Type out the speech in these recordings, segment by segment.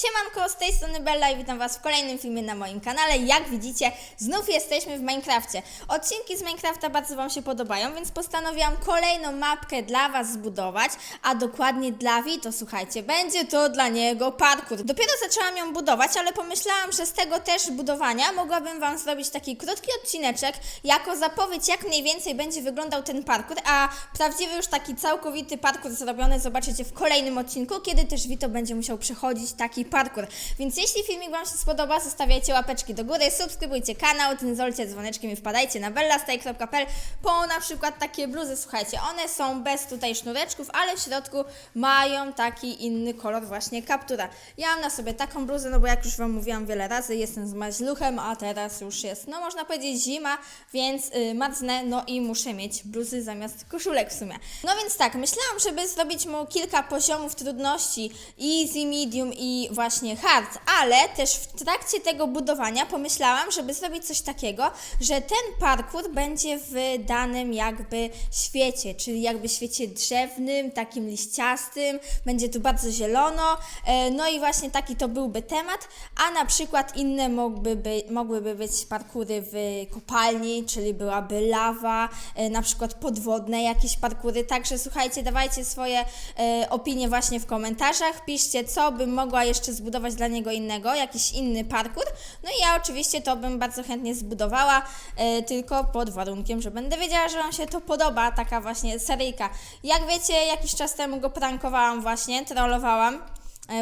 Siemanko, z tej strony Bella i witam Was w kolejnym filmie na moim kanale. Jak widzicie, znów jesteśmy w Minecrafcie. Odcinki z Minecrafta bardzo Wam się podobają, więc postanowiłam kolejną mapkę dla Was zbudować, a dokładnie dla Vito, słuchajcie, będzie to dla niego parkour. Dopiero zaczęłam ją budować, ale pomyślałam, że z tego też budowania mogłabym Wam zrobić taki krótki odcineczek, jako zapowiedź, jak mniej więcej będzie wyglądał ten parkour, a prawdziwy już taki całkowity parkour zrobiony zobaczycie w kolejnym odcinku, kiedy też Vito będzie musiał przechodzić taki parkour. Więc jeśli filmik Wam się spodoba, zostawiajcie łapeczki do góry, subskrybujcie kanał, dzwoneczkiem dzwoneczkiem i wpadajcie na bellastay.pl po na przykład takie bluzy, słuchajcie, one są bez tutaj sznureczków, ale w środku mają taki inny kolor właśnie kaptura. Ja mam na sobie taką bluzę, no bo jak już Wam mówiłam wiele razy, jestem z maźluchem, a teraz już jest, no można powiedzieć zima, więc yy, marznę, no i muszę mieć bluzy zamiast koszulek w sumie. No więc tak, myślałam, żeby zrobić mu kilka poziomów trudności, easy, medium i właśnie hard, ale też w trakcie tego budowania pomyślałam, żeby zrobić coś takiego, że ten parkour będzie w danym jakby świecie, czyli jakby świecie drzewnym, takim liściastym, będzie tu bardzo zielono, e, no i właśnie taki to byłby temat, a na przykład inne mogłyby, by, mogłyby być parkury w kopalni, czyli byłaby lawa, e, na przykład podwodne jakieś parkury, także słuchajcie, dawajcie swoje e, opinie właśnie w komentarzach, piszcie co bym mogła jeszcze zbudować dla niego innego, jakiś inny parkour, no i ja oczywiście to bym bardzo chętnie zbudowała, e, tylko pod warunkiem, że będę wiedziała, że Wam się to podoba, taka właśnie seryjka. Jak wiecie, jakiś czas temu go prankowałam właśnie, trollowałam,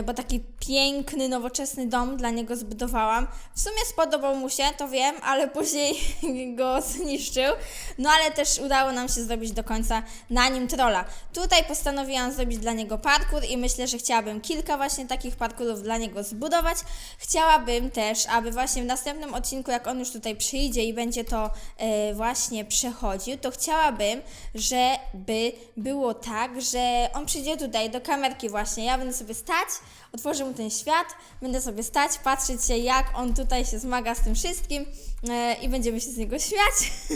bo taki piękny, nowoczesny dom dla niego zbudowałam. W sumie spodobał mu się, to wiem, ale później go zniszczył. No ale też udało nam się zrobić do końca na nim trolla. Tutaj postanowiłam zrobić dla niego parkour i myślę, że chciałabym kilka właśnie takich parkurów dla niego zbudować. Chciałabym też, aby właśnie w następnym odcinku, jak on już tutaj przyjdzie i będzie to e, właśnie przechodził, to chciałabym, żeby było tak, że on przyjdzie tutaj do kamerki właśnie, ja będę sobie stać, otworzę mu ten świat, będę sobie stać, patrzeć się jak on tutaj się zmaga z tym wszystkim e, i będziemy się z niego śmiać,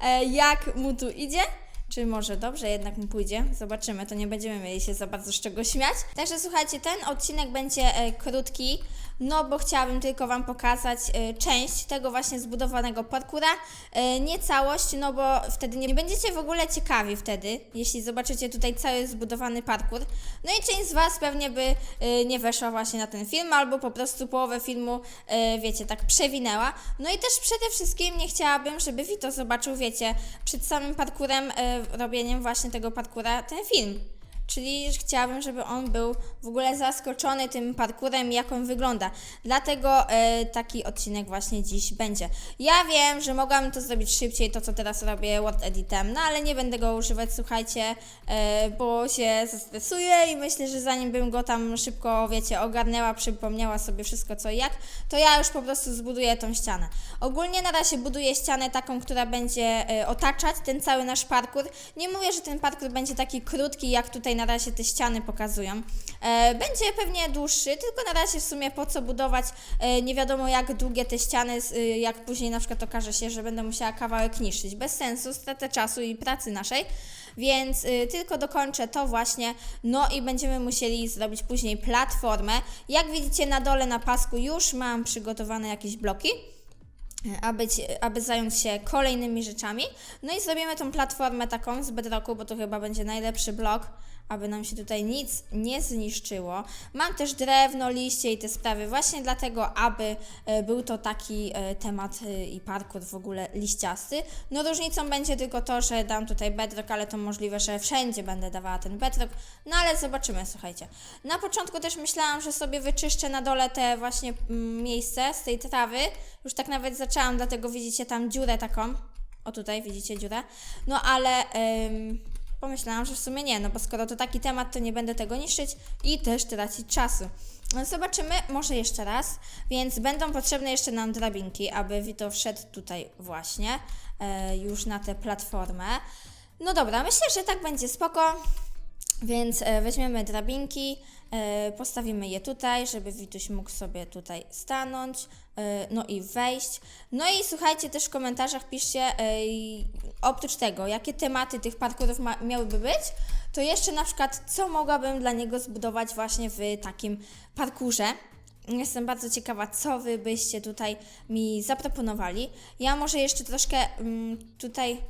e, jak mu tu idzie. Czy może dobrze jednak mu pójdzie? Zobaczymy, to nie będziemy mieli się za bardzo z czego śmiać. Także słuchajcie, ten odcinek będzie e, krótki, no bo chciałabym tylko Wam pokazać e, część tego właśnie zbudowanego parkura, e, nie całość, no bo wtedy nie będziecie w ogóle ciekawi wtedy, jeśli zobaczycie tutaj cały zbudowany parkur. No i część z Was pewnie by e, nie weszła właśnie na ten film, albo po prostu połowę filmu, wiecie, tak przewinęła. No i też przede wszystkim nie chciałabym, żeby Vito zobaczył, wiecie, przed samym parkurem, robieniem właśnie tego parkura ten film. Czyli chciałabym, żeby on był w ogóle zaskoczony tym parkurem, jak on wygląda. Dlatego e, taki odcinek właśnie dziś będzie. Ja wiem, że mogłam to zrobić szybciej, to co teraz robię Word Editem, no ale nie będę go używać, słuchajcie, e, bo się zestresuję i myślę, że zanim bym go tam szybko, wiecie, ogarnęła, przypomniała sobie wszystko co i jak, to ja już po prostu zbuduję tą ścianę. Ogólnie na razie buduję ścianę taką, która będzie e, otaczać ten cały nasz parkur. Nie mówię, że ten parkur będzie taki krótki, jak tutaj na razie te ściany pokazują. E, będzie pewnie dłuższy, tylko na razie w sumie po co budować e, nie wiadomo jak długie te ściany, y, jak później na przykład okaże się, że będę musiała kawałek niszczyć. Bez sensu, stratę czasu i pracy naszej. Więc y, tylko dokończę to właśnie, no i będziemy musieli zrobić później platformę. Jak widzicie na dole na pasku już mam przygotowane jakieś bloki aby, ci- aby zająć się kolejnymi rzeczami. No i zrobimy tą platformę taką z bedrocku, bo to chyba będzie najlepszy blok, aby nam się tutaj nic nie zniszczyło. Mam też drewno, liście i te sprawy właśnie dlatego, aby e, był to taki e, temat e, i parkour w ogóle liściasty. No różnicą będzie tylko to, że dam tutaj bedrock, ale to możliwe, że wszędzie będę dawała ten bedrock, no ale zobaczymy, słuchajcie. Na początku też myślałam, że sobie wyczyszczę na dole te właśnie mm, miejsce z tej trawy, już tak nawet zaczęłam, dlatego widzicie tam dziurę taką. O tutaj widzicie dziurę. No ale ym, pomyślałam, że w sumie nie, no bo skoro to taki temat, to nie będę tego niszczyć i też tracić czasu. No Zobaczymy, może jeszcze raz, więc będą potrzebne jeszcze nam drabinki, aby Vito wszedł tutaj właśnie, e, już na tę platformę. No dobra, myślę, że tak będzie spoko. Więc e, weźmiemy drabinki, e, postawimy je tutaj, żeby Wituś mógł sobie tutaj stanąć, no i wejść. No i słuchajcie, też w komentarzach piszcie, i oprócz tego, jakie tematy tych parkurów ma, miałyby być, to jeszcze na przykład, co mogłabym dla niego zbudować właśnie w takim parkurze. Jestem bardzo ciekawa, co wy byście tutaj mi zaproponowali. Ja może jeszcze troszkę mm, tutaj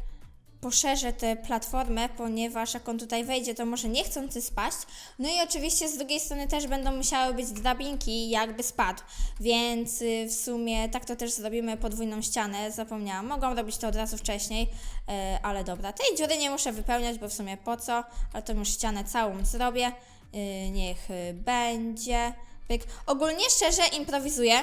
poszerzę tę platformę, ponieważ jak on tutaj wejdzie, to może niechcący spaść. No i oczywiście z drugiej strony też będą musiały być drabinki, jakby spadł. Więc y, w sumie tak to też zrobimy podwójną ścianę. Zapomniałam, mogłam robić to od razu wcześniej, e, ale dobra. Tej dziury nie muszę wypełniać, bo w sumie po co? Ale to już ścianę całą zrobię. Y, Niech y, będzie. Ogólnie szczerze improwizuję.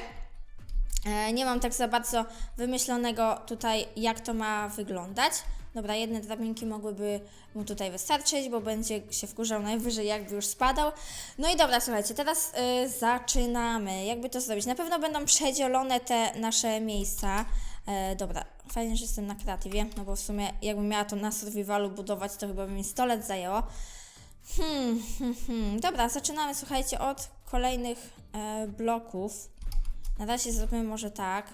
E, Nie mam tak za bardzo wymyślonego tutaj, jak to ma wyglądać. Dobra, jedne drabinki mogłyby mu tutaj wystarczyć, bo będzie się wkurzał najwyżej, jakby już spadał. No i dobra, słuchajcie, teraz y, zaczynamy. Jakby to zrobić? Na pewno będą przedzielone te nasze miejsca. E, dobra, fajnie, że jestem na kreatywie, no bo w sumie jakbym miała to na survivalu budować, to chyba by mi 100 lat zajęło. Hmm, hmm, hmm. Dobra, zaczynamy, słuchajcie, od kolejnych e, bloków. Na razie zrobimy może tak.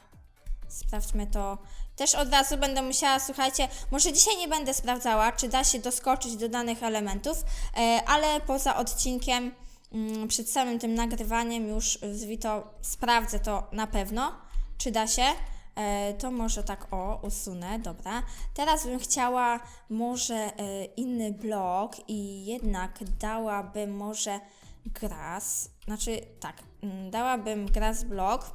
Sprawdźmy to. Też od razu będę musiała, słuchajcie, może dzisiaj nie będę sprawdzała, czy da się doskoczyć do danych elementów, e, ale poza odcinkiem, mm, przed samym tym nagrywaniem już z Vito sprawdzę to na pewno, czy da się. E, to może tak o, usunę, dobra. Teraz bym chciała może e, inny blok i jednak dałabym może grass, znaczy tak, mm, dałabym grass blok,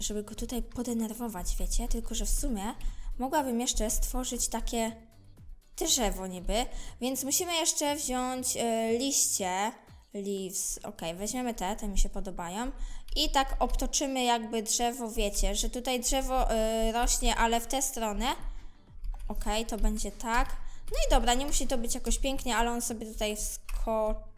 żeby go tutaj podenerwować, wiecie? Tylko, że w sumie mogłabym jeszcze stworzyć takie drzewo niby, więc musimy jeszcze wziąć e, liście, leaves, ok, weźmiemy te, te mi się podobają. I tak obtoczymy jakby drzewo, wiecie, że tutaj drzewo e, rośnie, ale w tę stronę, ok, to będzie tak, no i dobra, nie musi to być jakoś pięknie, ale on sobie tutaj wskoczy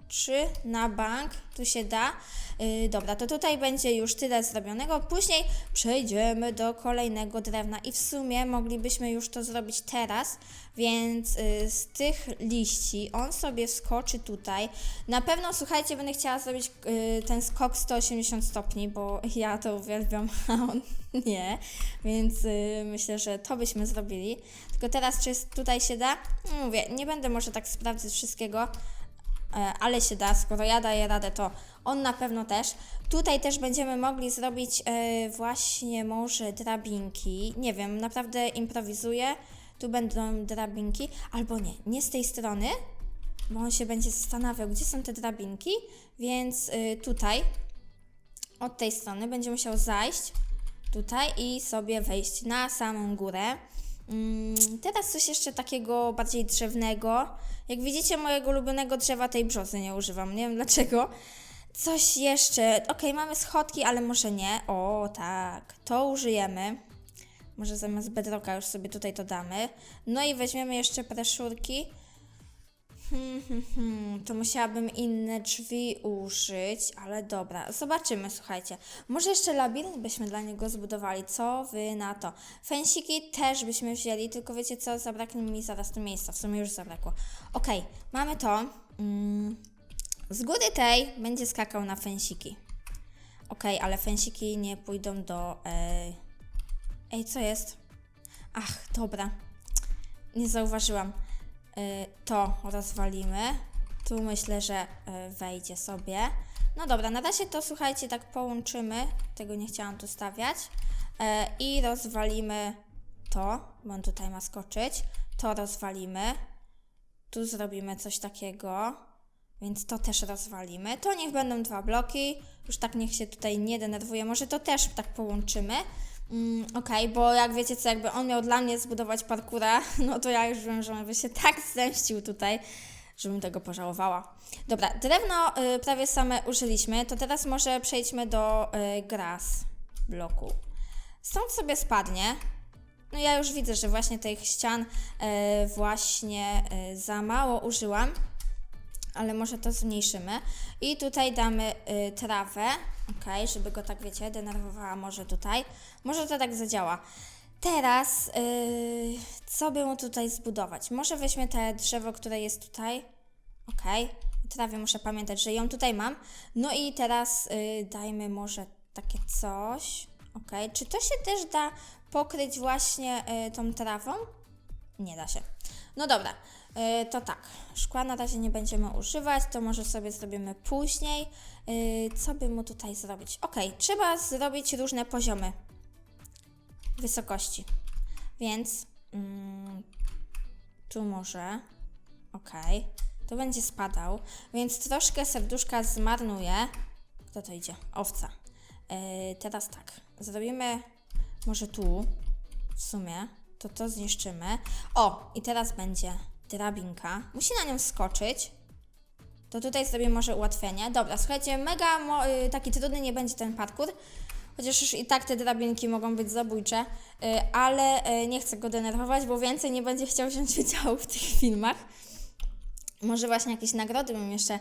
na bank, tu się da. Yy, dobra, to tutaj będzie już tyle zrobionego. Później przejdziemy do kolejnego drewna i w sumie moglibyśmy już to zrobić teraz, więc yy, z tych liści on sobie wskoczy tutaj. Na pewno, słuchajcie, będę chciała zrobić yy, ten skok 180 stopni, bo ja to uwielbiam, a on nie, więc yy, myślę, że to byśmy zrobili. Tylko teraz, czy tutaj się da? Mówię, nie będę może tak sprawdzać wszystkiego, ale się da, skoro ja daję radę, to on na pewno też. Tutaj też będziemy mogli zrobić e, właśnie może drabinki. Nie wiem, naprawdę improwizuję. Tu będą drabinki, albo nie, nie z tej strony, bo on się będzie zastanawiał, gdzie są te drabinki, więc y, tutaj od tej strony będzie musiał zajść tutaj i sobie wejść na samą górę. Mm, teraz coś jeszcze takiego bardziej drzewnego. Jak widzicie, mojego ulubionego drzewa tej brzozy nie używam. Nie wiem dlaczego. Coś jeszcze. Ok, mamy schodki, ale może nie. O, tak. To użyjemy. Może zamiast bedrocka już sobie tutaj to damy. No i weźmiemy jeszcze preszurki. Hmm, hmm, hmm. To musiałabym inne drzwi użyć, ale dobra, zobaczymy, słuchajcie. Może jeszcze labirynt byśmy dla niego zbudowali, co wy na to? Fęsiki też byśmy wzięli, tylko wiecie co, zabraknie mi zaraz tu miejsca, w sumie już zabrakło. Okej, mamy to. Mm. Z góry tej będzie skakał na fęsiki. Okej, ale fęsiki nie pójdą do... Ej, ej co jest? Ach, dobra. Nie zauważyłam. Y, to rozwalimy. Tu myślę, że y, wejdzie sobie. No dobra, na razie to słuchajcie, tak połączymy. Tego nie chciałam tu stawiać. Y, I rozwalimy to, bo on tutaj ma skoczyć. To rozwalimy. Tu zrobimy coś takiego. Więc to też rozwalimy. To niech będą dwa bloki. Już tak niech się tutaj nie denerwuje. Może to też tak połączymy. Mm, Okej, bo jak wiecie co, jakby on miał dla mnie zbudować parkura, no to ja już wiem, że on by się tak zemścił tutaj, żebym tego pożałowała. Dobra, drewno y, prawie same użyliśmy, to teraz może przejdźmy do y, grass bloku. Stąd sobie spadnie. No ja już widzę, że właśnie tych ścian y, właśnie y, za mało użyłam ale może to zmniejszymy. I tutaj damy y, trawę, ok, żeby go tak, wiecie, denerwowała może tutaj. Może to tak zadziała. Teraz, y, co by mu tutaj zbudować? Może weźmy te drzewo, które jest tutaj. Ok. Trawie muszę pamiętać, że ją tutaj mam. No i teraz y, dajmy może takie coś. Ok. Czy to się też da pokryć właśnie y, tą trawą? Nie da się. No dobra, to tak. Szkła na razie nie będziemy używać, to może sobie zrobimy później. Y, co by mu tutaj zrobić? Ok, trzeba zrobić różne poziomy wysokości. Więc mm, tu może. Ok, tu będzie spadał, więc troszkę serduszka zmarnuje. Kto to idzie? Owca. Yy, teraz tak, zrobimy może tu w sumie, to to zniszczymy. O, i teraz będzie drabinka. Musi na nią skoczyć. To tutaj zrobię może ułatwienie. Dobra, słuchajcie, mega y, taki trudny nie będzie ten parkour. Chociaż już i tak te drabinki mogą być zabójcze, y, ale y, nie chcę go denerwować, bo więcej nie będzie chciał wziąć udziału w tych filmach. Może właśnie jakieś nagrody bym jeszcze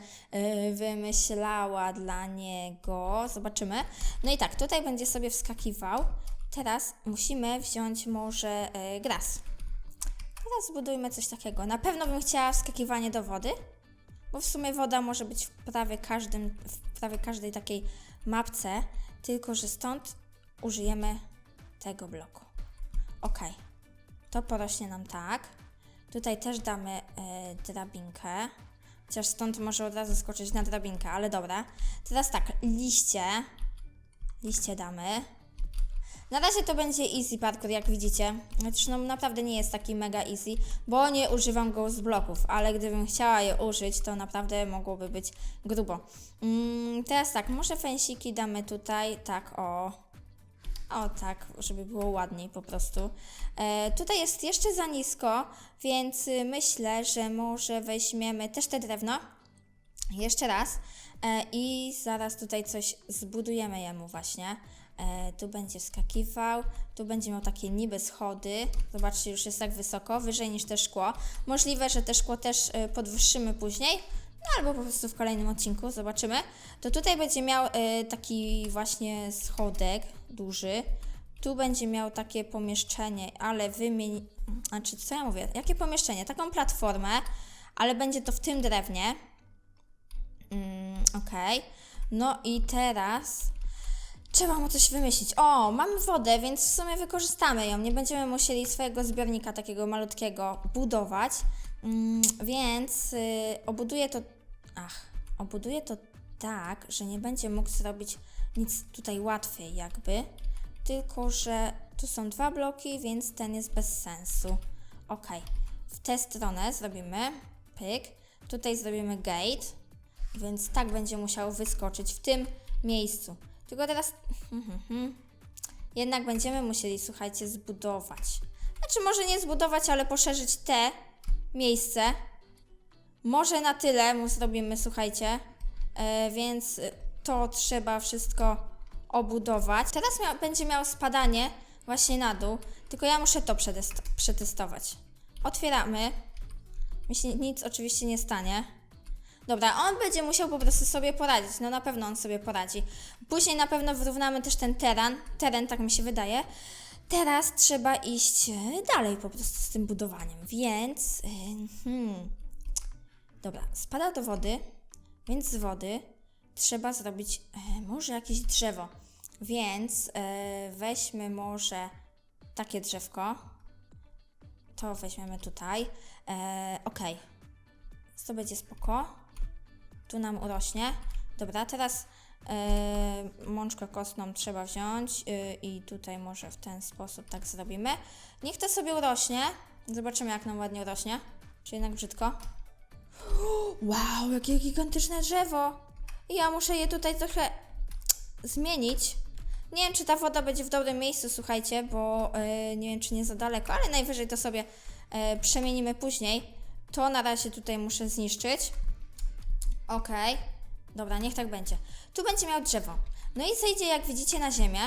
wymyślała dla niego. Zobaczymy. No i tak, tutaj będzie sobie wskakiwał. Teraz musimy wziąć może gras. Teraz zbudujmy coś takiego. Na pewno bym chciała wskakiwanie do wody, bo w sumie woda może być w prawie, każdym, w prawie każdej takiej mapce, tylko że stąd użyjemy tego bloku. Ok, to porośnie nam tak. Tutaj też damy e, drabinkę. Chociaż stąd może od razu skoczyć na drabinkę, ale dobra. Teraz tak, liście. Liście damy. Na razie to będzie easy parkour, jak widzicie. Chociaż no naprawdę nie jest taki mega easy, bo nie używam go z bloków, ale gdybym chciała je użyć, to naprawdę mogłoby być grubo. Mm, teraz tak, może fęsiki damy tutaj, tak o, o tak, żeby było ładniej po prostu. E, tutaj jest jeszcze za nisko, więc myślę, że może weźmiemy też te drewno. Jeszcze raz. E, I zaraz tutaj coś zbudujemy jemu właśnie. E, tu będzie skakiwał, tu będzie miał takie niby schody. Zobaczcie, już jest tak wysoko, wyżej niż te szkło. Możliwe, że te szkło też e, podwyższymy później. No albo po prostu w kolejnym odcinku, zobaczymy. To tutaj będzie miał e, taki właśnie schodek duży. Tu będzie miał takie pomieszczenie, ale wymień... Znaczy, co ja mówię? Jakie pomieszczenie? Taką platformę, ale będzie to w tym drewnie. Mm, Okej. No i teraz trzeba mu coś wymyślić. O, mamy wodę, więc w sumie wykorzystamy ją. Nie będziemy musieli swojego zbiornika takiego malutkiego budować. Mm, więc y, obuduję to. Ach, obuduję to tak, że nie będzie mógł zrobić nic tutaj łatwiej, jakby. Tylko, że tu są dwa bloki, więc ten jest bez sensu. Ok, w tę stronę zrobimy pyk. Tutaj zrobimy gate, więc tak będzie musiał wyskoczyć w tym miejscu. Tylko teraz jednak będziemy musieli, słuchajcie, zbudować. Znaczy, może nie zbudować, ale poszerzyć te miejsce. Może na tyle mu zrobimy, słuchajcie. E, więc to trzeba wszystko obudować. Teraz mia- będzie miał spadanie właśnie na dół, tylko ja muszę to przetest- przetestować. Otwieramy. Mi się nic oczywiście nie stanie. Dobra, on będzie musiał po prostu sobie poradzić. No na pewno on sobie poradzi. Później na pewno wyrównamy też ten teren. Teren, tak mi się wydaje. Teraz trzeba iść e, dalej po prostu z tym budowaniem. Więc. e, Hmm, dobra, spada do wody, więc z wody trzeba zrobić e, może jakieś drzewo. Więc weźmy może takie drzewko. To weźmiemy tutaj. E, ok. To będzie spoko. Tu nam urośnie. Dobra, teraz e, mączkę kostną trzeba wziąć e, i tutaj może w ten sposób tak zrobimy. Niech to sobie urośnie. Zobaczymy, jak nam ładnie urośnie. Czy jednak brzydko? Wow, jakie gigantyczne drzewo! Ja muszę je tutaj trochę zmienić. Nie wiem, czy ta woda będzie w dobrym miejscu, słuchajcie, bo e, nie wiem, czy nie za daleko, ale najwyżej to sobie e, przemienimy później. To na razie tutaj muszę zniszczyć. Okej. Dobra, niech tak będzie. Tu będzie miał drzewo. No i zejdzie, jak widzicie, na ziemię.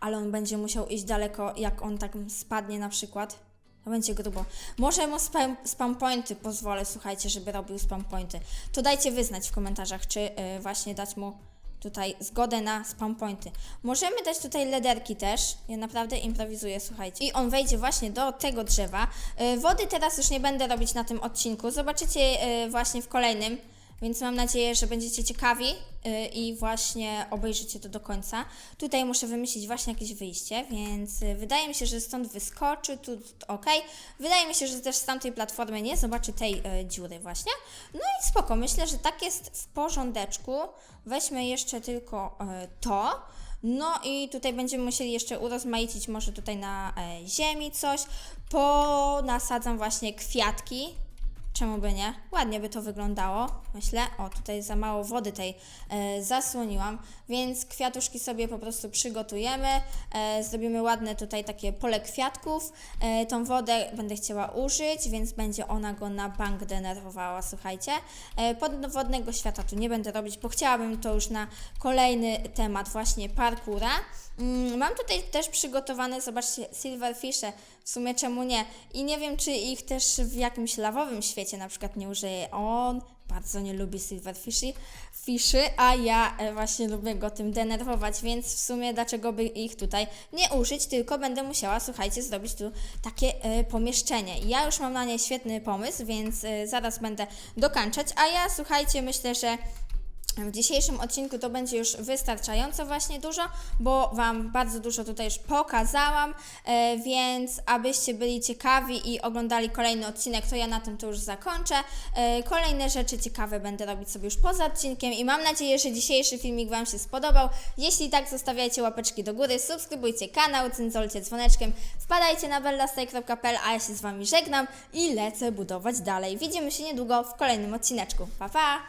Ale on będzie musiał iść daleko, jak on tak spadnie na przykład. To będzie grubo. Może mu spam, spam pointy pozwolę, słuchajcie, żeby robił spam pointy. To dajcie wyznać w komentarzach, czy y, właśnie dać mu tutaj zgodę na spawn pointy. Możemy dać tutaj lederki też. Ja naprawdę improwizuję, słuchajcie. I on wejdzie właśnie do tego drzewa. Y, Wody teraz już nie będę robić na tym odcinku. Zobaczycie y, właśnie w kolejnym. Więc mam nadzieję, że będziecie ciekawi y, i właśnie obejrzycie to do końca. Tutaj muszę wymyślić właśnie jakieś wyjście, więc y, wydaje mi się, że stąd wyskoczy, tu ok. Wydaje mi się, że też z tamtej platformy nie zobaczy tej y, dziury właśnie. No i spoko, myślę, że tak jest w porządeczku. Weźmy jeszcze tylko to. No i tutaj będziemy musieli jeszcze urozmaicić może tutaj na e, ziemi coś. Ponasadzam właśnie kwiatki, Czemu by nie? Ładnie by to wyglądało, myślę. O, tutaj za mało wody tej e, zasłoniłam, więc kwiatuszki sobie po prostu przygotujemy. E, zrobimy ładne tutaj takie pole kwiatków. E, tą wodę będę chciała użyć, więc będzie ona go na bank denerwowała, słuchajcie. E, podwodnego świata tu nie będę robić, bo chciałabym to już na kolejny temat właśnie parkura. Mm, Mam tutaj też przygotowane, zobaczcie, silverfishe, w sumie czemu nie? I nie wiem, czy ich też w jakimś lawowym świecie na przykład nie użyje. On bardzo nie lubi silverfishy, fiszy, a ja e, właśnie lubię go tym denerwować, więc w sumie dlaczego by ich tutaj nie użyć, tylko będę musiała, słuchajcie, zrobić tu takie e, pomieszczenie. Ja już mam na nie świetny pomysł, więc e, zaraz będę dokańczać, a ja, słuchajcie, myślę, że w dzisiejszym odcinku to będzie już wystarczająco właśnie dużo, bo Wam bardzo dużo tutaj już pokazałam, e, więc abyście byli ciekawi i oglądali kolejny odcinek, to ja na tym to już zakończę. E, kolejne rzeczy ciekawe będę robić sobie już poza odcinkiem i mam nadzieję, że dzisiejszy filmik Wam się spodobał. Jeśli tak, zostawiajcie łapeczki do góry, subskrybujcie kanał, cyncolcie dzwoneczkiem, wpadajcie na bellastaj.pl, a ja się z Wami żegnam i lecę budować dalej. Widzimy się niedługo w kolejnym odcineczku. Pa, pa!